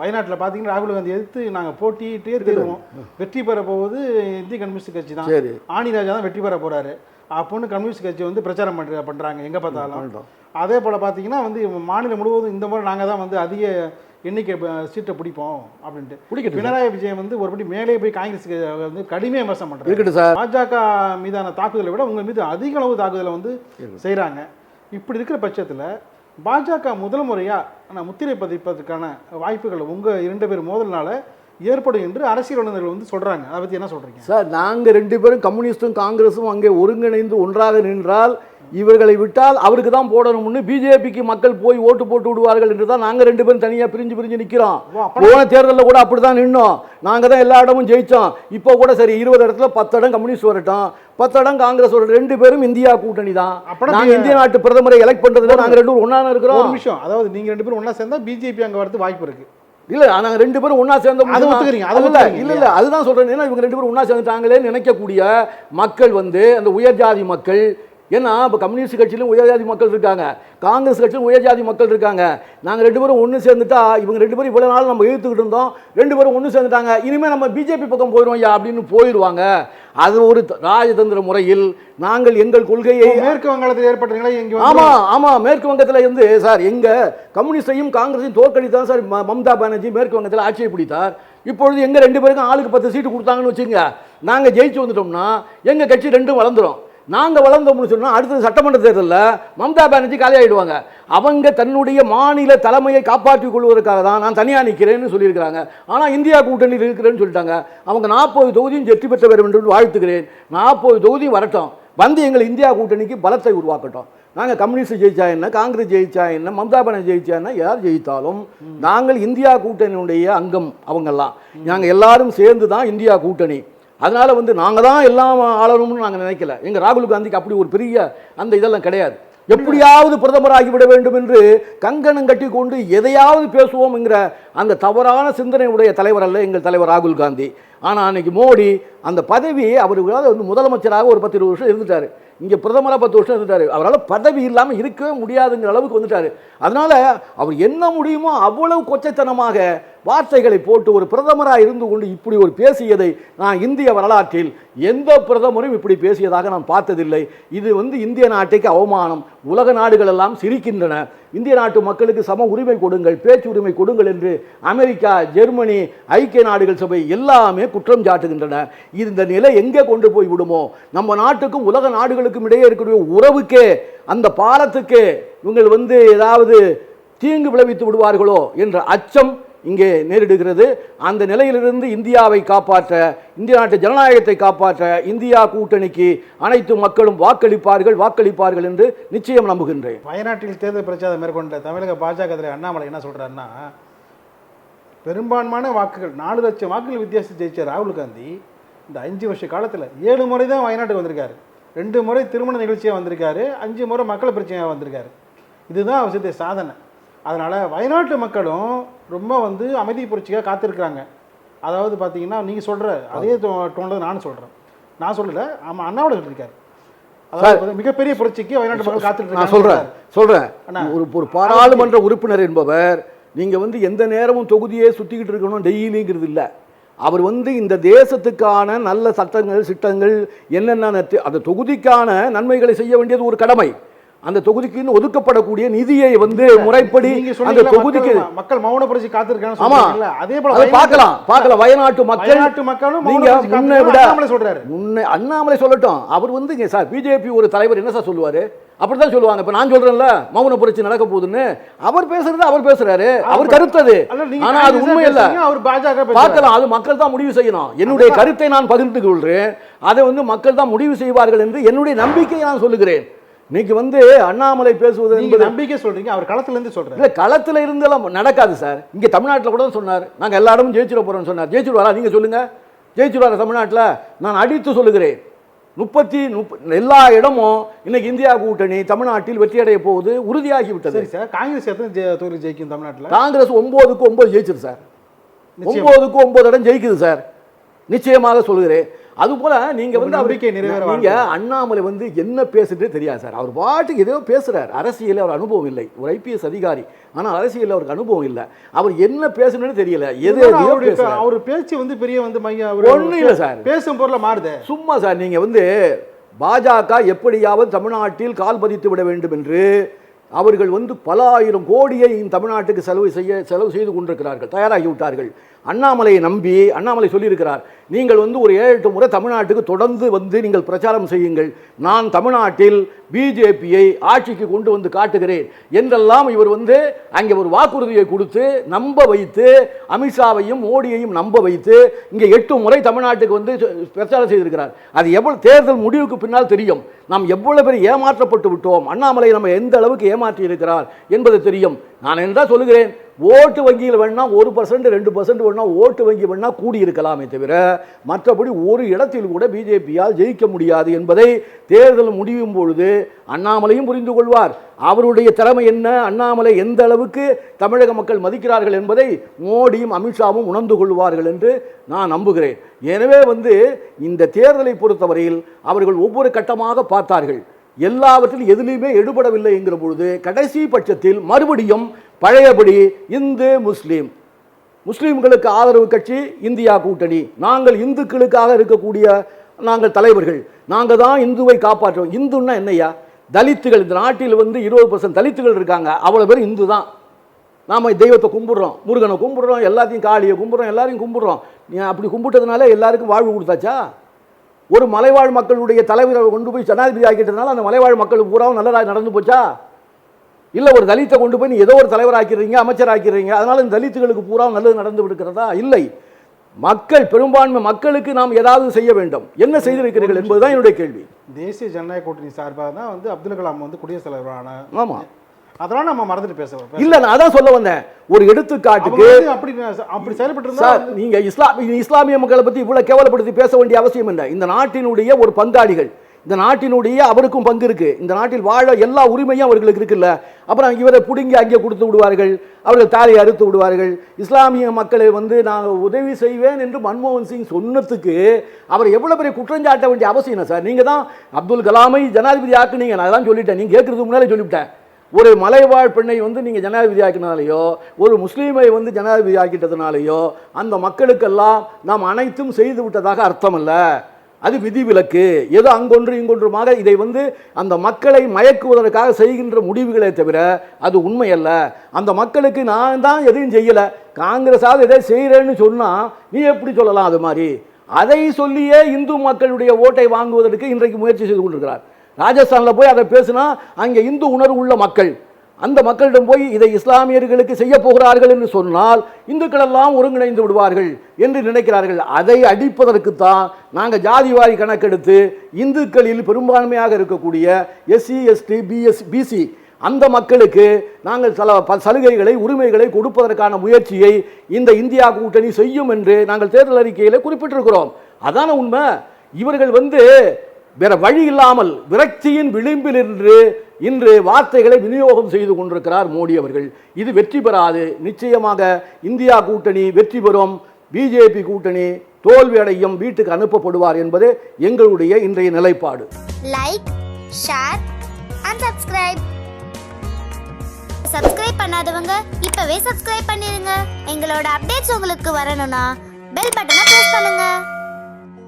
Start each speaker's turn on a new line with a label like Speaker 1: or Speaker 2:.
Speaker 1: வயநாட்டில் பார்த்தீங்கன்னா ராகுல் காந்தி எதிர்த்து நாங்கள் போட்டிட்டே தருவோம் வெற்றி பெற போவது இந்திய கம்யூனிஸ்ட் கட்சி தான். ஆணி ராஜா தான் வெற்றி பெற போறாரு. அப்போன்னு கம்யூனிஸ்ட் கட்சி வந்து பிரச்சாரம் பண்ற பண்றாங்க. எங்க பார்த்தாலும். அதே போல பார்த்தீங்கன்னா வந்து மாநிலம் முழுவதும் இந்த முறை நாங்கள் தான் வந்து அதிக எண்ணிக்கை சீட்டை பிடிப்போம் அப்படின்ட்டு.
Speaker 2: பிடிக்கட்டும்
Speaker 1: பினராயி விஜயன் வந்து ஒருபடி மேலே போய் காங்கிரஸுக்கு வந்து கடுமையாக விமர்சனம்
Speaker 2: இருக்கட்டும் சார்.
Speaker 1: பாஜக மீதான தாக்குதலை விட உங்க மீது அதிக அளவு தாக்குதலை வந்து செய்றாங்க. இப்படி இருக்கிற பட்சத்துல பாஜக முதல் முறையாக நான் முத்திரை பதிப்பதற்கான வாய்ப்புகள் உங்கள் இரண்டு பேர் மோதல்னால ஏற்படும் என்று அரசியல் வல்லுநர்கள் வந்து சொல்கிறாங்க அதை பற்றி என்ன சொல்கிறீங்க
Speaker 2: சார் நாங்கள் ரெண்டு பேரும் கம்யூனிஸ்டும் காங்கிரஸும் அங்கே ஒருங்கிணைந்து ஒன்றாக நின்றால் இவர்களை விட்டால் அவருக்கு தான் போடணும்னு பிஜேபிக்கு மக்கள் போய் ஓட்டு போட்டு விடுவார்கள் என்று தான் நாங்கள் ரெண்டு பேரும் தனியாக பிரிஞ்சு பிரிஞ்சு நிற்கிறோம் போன தேர்தலில் கூட அப்படி தான் நின்னோம். நாங்கள் தான் எல்லா இடமும் ஜெயித்தோம் இப்போ கூட சரி இருபது இடத்துல பத்து இடம் கம்யூனிஸ்ட் வரட்டும். பத்து இடம் காங்கிரஸ் வரட்டும். ரெண்டு பேரும் இந்தியா கூட்டணி தான். நாங்கள் இந்திய நாட்டு பிரதமரை எலெக்ட் பண்ணுறதுல நாங்கள் ரெண்டு பேரும் ஒன்றா
Speaker 1: ஒரு
Speaker 2: இருக்கிறோம்.
Speaker 1: நிமிஷம். அதாவது நீங்க ரெண்டு பேரும் ஒண்ணா சேர்ந்தா பிஜேபி அங்க வரது வாய்ப்பு இருக்கு.
Speaker 2: இல்ல நாங்க ரெண்டு பேரும் ஒண்ணா சேர்ந்த
Speaker 1: அதை ஒத்துக்கிறீங்க, அதை
Speaker 2: இல்ல இல்ல இல்ல அதுதான் சொல்றேன். ஏன்னா இவங்க ரெண்டு பேரும் ஒண்ணா சேர்ந்துட்டாங்களே நினைக்கக்கூடிய மக்கள் வந்து அந்த உயர் ஜாதி மக்கள் ஏன்னா இப்போ கம்யூனிஸ்ட் கட்சியிலும் உயர் ஜாதி மக்கள் இருக்காங்க. காங்கிரஸ் கட்சியிலும் உயர் ஜாதி மக்கள் இருக்காங்க. நாங்கள் ரெண்டு பேரும் ஒன்று சேர்ந்துட்டா இவங்க ரெண்டு பேரும் இவ்வளோ நாள் நம்ம இழுத்துக்கிட்டு இருந்தோம். ரெண்டு பேரும் ஒன்று சேர்ந்துட்டாங்க. இனிமேல் நம்ம பிஜேபி பக்கம் போயிடுவோம் ஐயா அப்படின்னு போயிடுவாங்க. அது ஒரு ராஜதந்திர முறையில் நாங்கள் எங்கள் கொள்கையை
Speaker 1: மேற்கு வங்காளத்தில் ஏற்பட்ட நிலை இங்க
Speaker 2: ஆமா
Speaker 1: வந்து
Speaker 2: ஆமா மேற்கு வங்கத்துல இருந்து சார் எங்க கம்யூனிஸ்டையும் காங்கிரஸையும் தோற்கடித்தான் சார் மம்தா பானர்ஜி மேற்கு வங்கத்தில் ஆட்சியை பிடித்தார். இப்பொழுது எங்க ரெண்டு பேருக்கும் ஆளுக்கு பத்து சீட்டு கொடுத்தாங்கன்னு வச்சுங்க நாங்க ஜெயிச்சு வந்துட்டோம்னா எங்க கட்சி ரெண்டும் வளர்ந்துரும். நாங்கள் வளர்ந்தோம்னு சொன்னால் அடுத்தது சட்டமன்ற தேர்தலில் மம்தா பானர்ஜி காலியாகிடுவாங்க அவங்க தன்னுடைய மாநில தலைமையை காப்பாற்றிக் கொள்வதற்காக தான் நான் தனியாக நிற்கிறேன்னு சொல்லியிருக்கிறாங்க. ஆனால் இந்தியா கூட்டணியில் இருக்கிறேன்னு சொல்லிட்டாங்க. அவங்க நாற்பது தொகுதியும் வெற்றி பெற்ற வேண்டும் என்று வாழ்த்துக்கிறேன் நாற்பது தொகுதியும் வரட்டும். வந்து எங்கள் இந்தியா கூட்டணிக்கு பலத்தை உருவாக்கட்டும். நாங்கள் கம்யூனிஸ்ட் ஜெயிச்சா என்ன காங்கிரஸ் ஜெயிச்சா என்ன மம்தா பானர்ஜி ஜெயிச்சா என்ன யார் ஜெயித்தாலும் நாங்கள் இந்தியா கூட்டணியுடைய அங்கம் அவங்கெல்லாம். நாங்கள் எல்லாரும் சேர்ந்து தான் இந்தியா கூட்டணி. அதனால் வந்து நாங்கள் தான் எல்லாம் ஆளணும்னு நாங்கள் நினைக்கல. எங்கள் ராகுல் காந்திக்கு அப்படி ஒரு பெரிய அந்த இதெல்லாம் கிடையாது. எப்படியாவது பிரதமராகிவிட வேண்டும் என்று கங்கணம் கட்டி கொண்டு எதையாவது பேசுவோம் என்கிற அந்த தவறான சிந்தனை உடைய தலைவர் அல்ல எங்கள் தலைவர் ராகுல் காந்தி. ஆனால் அன்னைக்கு மோடி அந்த பதவியை அவருக்காக வந்து முதலமைச்சராக ஒரு பத்து இருபது வருஷம் இருந்துட்டார். இங்கே பிரதமராக பத்து வருஷம் இருந்துட்டார். அவரால் பதவி இல்லாமல் இருக்கவே முடியாதுங்கிற அளவுக்கு வந்துட்டார். அதனால் அவர் என்ன முடியுமோ அவ்வளவு கொச்சைத்தனமாக வார்த்தைகளை போட்டு ஒரு பிரதமராக இருந்து கொண்டு இப்படி ஒரு பேசியதை நான் இந்திய வரலாற்றில் எந்த பிரதமரும் இப்படி பேசியதாக நான் பார்த்ததில்லை. இது வந்து இந்திய நாட்டுக்கு அவமானம். உலக நாடுகள் எல்லாம் சிரிக்கின்றன. இந்திய நாட்டு மக்களுக்கு சம உரிமை கொடுங்கள் பேச்சு உரிமை கொடுங்கள் என்று அமெரிக்கா ஜெர்மனி ஐக்கிய நாடுகள் சபை எல்லாமே குற்றம் சாட்டுகின்றன. இந்த நிலை எங்கே கொண்டு போய் விடுமோ? நம்ம நாட்டுக்கும் உலக நாடுகளுக்கும் இடையே இருக்கக்கூடிய உறவுக்கே அந்த பாலத்துக்கே இவங்கள் வந்து ஏதாவது தீங்கு விளைவித்து விடுவார்களோ என்ற அச்சம் இங்கே நேரிடுகிறது. அந்த நிலையிலிருந்து இந்தியாவை காப்பாற்ற இந்திய நாட்டு ஜனநாயகத்தை காப்பாற்ற இந்தியா கூட்டணிக்கு அனைத்து மக்களும் வாக்களிப்பார்கள் வாக்களிப்பார்கள் என்று நிச்சயம் நம்புகின்றேன்.
Speaker 1: வயநாட்டில் தேர்தல் பிரச்சாரம் மேற்கொண்ட தமிழக பாஜக தலைவர் அண்ணாமலை என்ன சொல்கிறாருன்னா பெரும்பான்மையான வாக்குகள் நாலு லட்சம் வாக்குகள் வித்தியாசம் ஜெயிச்ச ராகுல் காந்தி இந்த அஞ்சு வருஷ காலத்தில் ஏழு முறை தான் வயநாட்டுக்கு வந்திருக்காரு. ரெண்டு முறை திருமண நிகழ்ச்சியாக வந்திருக்காரு அஞ்சு முறை மக்கள் பிரச்சனையாக வந்திருக்காரு. இதுதான் அவசியத்தை சாதனை. அதனால் வயநாட்டு மக்களும் ரொம்ப வந்து அமைதி புரட்சிக்காக காத்திருக்கிறாங்க. அதாவது பார்த்தீங்கன்னா நீங்கள் சொல்கிற அதே டோனில் நானும் சொல்கிறேன் நான் சொல்லலை ஆமாம் அண்ணாவோட சொல்லியிருக்காரு. அதாவது மிகப்பெரிய புரட்சிக்கு வயநாட்டு மக்கள் காத்துட்டு
Speaker 2: நான் சொல்றேன்
Speaker 1: அண்ணா.
Speaker 2: ஒரு ஒரு பாராளுமன்ற உறுப்பினர் என்பவர் நீங்க வந்து எந்த நேரமும் தொகுதியே சுத்திக்கிட்டு இருக்கணும் டெய்லிங்கிறது இல்ல. அவர் வந்து இந்த தேசத்துக்கான நல்ல சட்டங்கள் சிட்டங்கள் என்னென்ன அந்த தொகுதிக்கான நன்மைகளை செய்ய வேண்டியது ஒரு கடமை. அந்த தொகுதிக்குன்னு ஒதுக்கப்படக்கூடிய நிதியை வந்து முறைப்படி அந்த தொகுதிக்கு
Speaker 1: மக்கள் மௌன புரட்சி காத்திருக்காங்க
Speaker 2: ஆமா.
Speaker 1: அதே போல
Speaker 2: பார்க்கலாம் பார்க்கலாம். வயநாட்டு மக்கள்
Speaker 1: வயநாட்டு மக்களும்
Speaker 2: நீங்க முன்னை விட
Speaker 1: சொல்றாரு.
Speaker 2: முன்ன அண்ணாமலை சொல்லட்டும். அவர் வந்து இங்க சார் பிஜேபி ஒரு தலைவர் என்ன சார் சொல்லுவாரு? அப்படிதான் சொல்லுவாங்க. இப்ப நான் சொல்றேன்ல மௌன புரட்சி நடக்க போகுதுன்னு. அவர் பேசுறது அவர் பேசுறாரு. அவர் கருத்தது. ஆனா அது உண்மை இல்ல
Speaker 1: அவர் பாஜக.
Speaker 2: பார்க்கலாம் அது மக்கள் தான் முடிவு செய்யணும். என்னுடைய கருத்தை நான் பகிர்ந்து கொள்கிறேன் அதை வந்து மக்கள் தான் முடிவு செய்வார்கள் என்று என்னுடைய நம்பிக்கையை நான் சொல்லுகிறேன். இன்னைக்கு வந்து அண்ணாமலை பேசுவது என்பது
Speaker 1: நம்பிக்கை சொல்றீங்க அவர் களத்துல இருந்து சொல்றாரு.
Speaker 2: இல்ல களத்துல இருந்தெல்லாம் நடக்காது சார். இங்க தமிழ்நாட்டுல கூட சொன்னார். நாங்க எல்லா இடமும் ஜெயிச்சிட போறோம்னு சொன்னார். ஜெயிச்சிருவாரா நீங்க சொல்லுங்க. ஜெயிச்சிருவாரா தமிழ்நாட்டுல? நான் அடித்து சொல்லுகிறேன். முப்பத்தி முப்ப எல்லா இடமும் இன்னைக்கு இந்தியா கூட்டணி தமிழ்நாட்டில் வெற்றி அடைய போவது உறுதியாகி விட்டது
Speaker 1: சரி. காங்கிரஸ் எத்தனை தொகுதி ஜெயிக்கும் தமிழ்நாட்டுல?
Speaker 2: காங்கிரஸ் ஒன்பதுக்கு ஒன்பது ஜெயிச்சிரு சார். ஒன்பதுக்கு ஒன்பது இடம் ஜெயிக்குது சார். நிச்சயமாக சொல்கிறேன் அதுபோல நீங்க வந்து
Speaker 1: நம்பிக்கை
Speaker 2: அவருக்கு
Speaker 1: நிறைவேற
Speaker 2: நீங்க அண்ணாமலை வந்து என்ன பேசுறது தெரியாது சார். அவர் பாட்டுக்கு ஏதோ பேசுறார். அரசியல் அவர் அனுபவம் இல்லை. ஒரு ஐபிஎஸ் அதிகாரி. ஆனால் அரசியல் அவருக்கு அனுபவம் இல்லை. அவர் என்ன பேசணும்னு தெரியல. எது.
Speaker 1: அவர் பேச்சு வந்து பெரிய வந்து மைய
Speaker 2: ஒண்ணும் இல்ல சார்.
Speaker 1: பேசும் பொருளை மாறுதே.
Speaker 2: சும்மா சார் நீங்க வந்து பாஜக எப்படியாவது தமிழ்நாட்டில் கால் பதித்து விட வேண்டும் என்று அவர்கள் வந்து பல ஆயிரம் கோடியை தமிழ்நாட்டுக்கு செலவு செய்ய செலவு செய்து கொண்டிருக்கிறார்கள். தயாராகி விட்டார்கள். அண்ணாமலையை நம்பி அண்ணாமலை சொல்லியிருக்கிறார் நீங்கள் வந்து ஒரு ஏழு எட்டு முறை தமிழ்நாட்டுக்கு தொடர்ந்து வந்து நீங்கள் பிரச்சாரம் செய்யுங்கள். நான் தமிழ்நாட்டில் பிஜேபியை ஆட்சிக்கு கொண்டு வந்து காட்டுகிறேன். என்றெல்லாம் இவர் வந்து அங்கே ஒரு வாக்குறுதியை கொடுத்து நம்ப வைத்து அமித்ஷாவையும் மோடியையும் நம்ப வைத்து இங்கே எட்டு முறை தமிழ்நாட்டுக்கு வந்து பிரச்சாரம் செய்திருக்கிறார். அது எவ்வளோ தேர்தல் முடிவுக்கு பின்னால் தெரியும். நாம் எவ்வளவு பேர் ஏமாற்றப்பட்டு விட்டோம். அண்ணாமலை நம்ம எந்த அளவுக்கு ஏமாற்றி இருக்கிறார் என்பது தெரியும். நான் என்ன சொல்லுகிறேன்? ஓட்டு வங்கியில் வேணால் ஒரு பர்சன்ட் ரெண்டு பர்சன்ட் வேணால் ஓட்டு வங்கி வேணால் கூடியிருக்கலாமே தவிர மற்றபடி ஒரு இடத்தில் கூட பிஜேபியால் ஜெயிக்க முடியாது என்பதை தேர்தல் முடியும் பொழுது அண்ணாமலையும் புரிந்து கொள்வார். அவருடைய திறமை என்ன? அண்ணாமலை எந்த அளவுக்கு தமிழக மக்கள் மதிக்கிறார்கள் என்பதை மோடியும் அமித்ஷாவும் உணர்ந்து கொள்வார்கள் என்று நான் நம்புகிறேன். எனவே வந்து இந்த தேர்தலை பொறுத்தவரையில் அவர்கள் ஒவ்வொரு கட்டமாக பார்த்தார்கள். எல்லாவற்றிலும் எதுலேயுமே எடுபடவில்லை என்கிற பொழுது கடைசி பட்சத்தில் மறுபடியும் பழையபடி இந்து முஸ்லீம். முஸ்லீம்களுக்கு ஆதரவு கட்சி இந்தியா கூட்டணி. நாங்கள் இந்துக்களுக்காக இருக்கக்கூடிய நாங்கள் தலைவர்கள். நாங்கள் தான் இந்துவை காப்பாற்றுவோம். இந்துன்னா என்னையா தலித்துகள். இந்த நாட்டில் வந்து இருபது பர்சன்ட் தலித்துகள் இருக்காங்க. அவ்வளோ பேர் இந்து தான். நாம் தெய்வத்தை கும்பிட்றோம். முருகனை கும்பிட்றோம். எல்லாத்தையும் காளியை கும்பிட்றோம். எல்லாரையும் கும்பிடுறோம். நீ அப்படி கும்பிட்டதுனால எல்லாருக்கும் வாழ்வு கொடுத்தாச்சா? ஒரு மலைவாழ் மக்களுடைய தலைவரை கொண்டு போய் ஜனாதிபதி ஆக்கிட்டதுனால அந்த மலைவாழ் மக்கள் பூராவும் நல்லதாக நடந்து போச்சா? இல்லை ஒரு தலித்தை கொண்டு போய் நீ ஏதோ ஒரு தலைவர் ஆக்கிறீங்க அமைச்சர் ஆக்கிறீங்க அதனால இந்த தலித்துகளுக்கு பூரா நல்லது நடந்து விடுக்கிறதா இல்லை. மக்கள் பெரும்பான்மை மக்களுக்கு நாம் ஏதாவது செய்ய வேண்டும். என்ன செய்திருக்கிறீர்கள் என்பதுதான் என்னுடைய கேள்வி.
Speaker 1: தேசிய ஜனநாயக கூட்டணி சார்பாக தான் வந்து அப்துல் கலாம் வந்து குடியரசுத் தலைவர் ஆனார்
Speaker 2: ஆமா.
Speaker 1: அதெல்லாம் நம்ம மறந்துட்டு பேசுவோம்
Speaker 2: இல்ல நான் அதான் சொல்ல வந்தேன். ஒரு எடுத்துக்காட்டுக்கு
Speaker 1: அப்படி அப்படி செயல்பட்டு
Speaker 2: சார் நீங்க இஸ்லாம் இஸ்லாமிய மக்களை பத்தி இவ்வளவு கேவலப்படுத்தி பேச வேண்டிய அவசியம் இல்லை. இந்த நாட்டினுடைய ஒரு பங்காளிகள். இந்த நாட்டினுடைய அவருக்கும் பங்கு இருக்கு. இந்த நாட்டில் வாழ எல்லா உரிமையும் அவர்களுக்கு இருக்குல்ல. அப்புறம் இவரை பிடுங்கி அங்கே கொடுத்து விடுவார்கள். அவர்கள் தாலியை அறுத்து விடுவார்கள். இஸ்லாமிய மக்களை வந்து நான் உதவி செய்வேன் என்று மன்மோகன் சிங் சொன்னதுக்கு அவர் எவ்வளவு பெரிய குற்றஞ்சாட்ட வேண்டிய அவசியம் என்ன சார். நீங்க தான் அப்துல் கலாமை ஜனாதிபதி ஆக்குனீங்க. நான் தான் சொல்லிட்டேன். நீங்க கேட்கறதுக்கு முன்னாலே சொல்லிவிட்டேன். ஒரு மலைவாழ் பெண்ணை வந்து நீங்கள் ஜனாதிபதி ஆக்கினாலேயோ ஒரு முஸ்லீமை வந்து ஜனாதிபதி ஆக்கிட்டதுனாலேயோ அந்த மக்களுக்கெல்லாம் நாம் அனைத்தும் செய்து விட்டதாக அர்த்தம் இல்லை அது விதிவிலக்கு. ஏதோ அங்கொன்று இங்கொன்றுமாக இதை வந்து அந்த மக்களை மயக்குவதற்காக செய்கின்ற முடிவுகளே தவிர அது உண்மை அல்ல அந்த மக்களுக்கு நான் தான் எதையும் செய்யலை. காங்கிரஸாவது எதை செய்கிறேன்னு சொன்னால் நீ எப்படி சொல்லலாம் அது மாதிரி? அதை சொல்லியே இந்து மக்களுடைய ஓட்டை வாங்குவதற்கு இன்றைக்கு முயற்சி செய்து கொண்டிருக்கிறார். ராஜஸ்தானில் போய் அதை பேசினா அங்கே இந்து உணர்வு உள்ள மக்கள். அந்த மக்களிடம் போய் இதை இஸ்லாமியர்களுக்கு செய்ய போகிறார்கள் என்று சொன்னால் இந்துக்கள் எல்லாம் ஒருங்கிணைந்து விடுவார்கள் என்று நினைக்கிறார்கள். அதை அடிப்பதற்குத்தான் நாங்கள் ஜாதிவாரி கணக்கெடுத்து இந்துக்களில் பெரும்பான்மையாக இருக்கக்கூடிய எஸ்சி எஸ்டி பிஎஸ் பிசி அந்த மக்களுக்கு நாங்கள் சில ப- சலுகைகளை உரிமைகளை கொடுப்பதற்கான முயற்சியை இந்த இந்தியா கூட்டணி செய்யும் என்று நாங்கள் தேர்தல் அறிக்கையில் குறிப்பிட்டிருக்கிறோம். அதான உண்மை. இவர்கள் வந்து வேற வழி இல்லாமல் விரக்தியின் விளிம்பில் இன்று இன்று வார்த்தைகளை விநியோகம் செய்து கொண்டிருக்கிறார் மோடி அவர்கள். இது வெற்றி பெறாது. நிச்சயமாக இந்தியா கூட்டணி வெற்றி பெறும். பிஜேபி கூட்டணி தோல்வி அடையும் வீட்டுக்கு அனுப்பப்படுவார் என்பது எங்களுடைய இன்றைய நிலைப்பாடு.
Speaker 3: Like share and subscribe subscribe பண்ணாதவங்க இப்பவே சப்ஸ்கிரைப் பண்ணிருங்க. எங்களோட அப்டேட்ஸ் உங்களுக்கு வரணும்னா பெல் பட்டனை பிரஸ் பண்ணுங்க.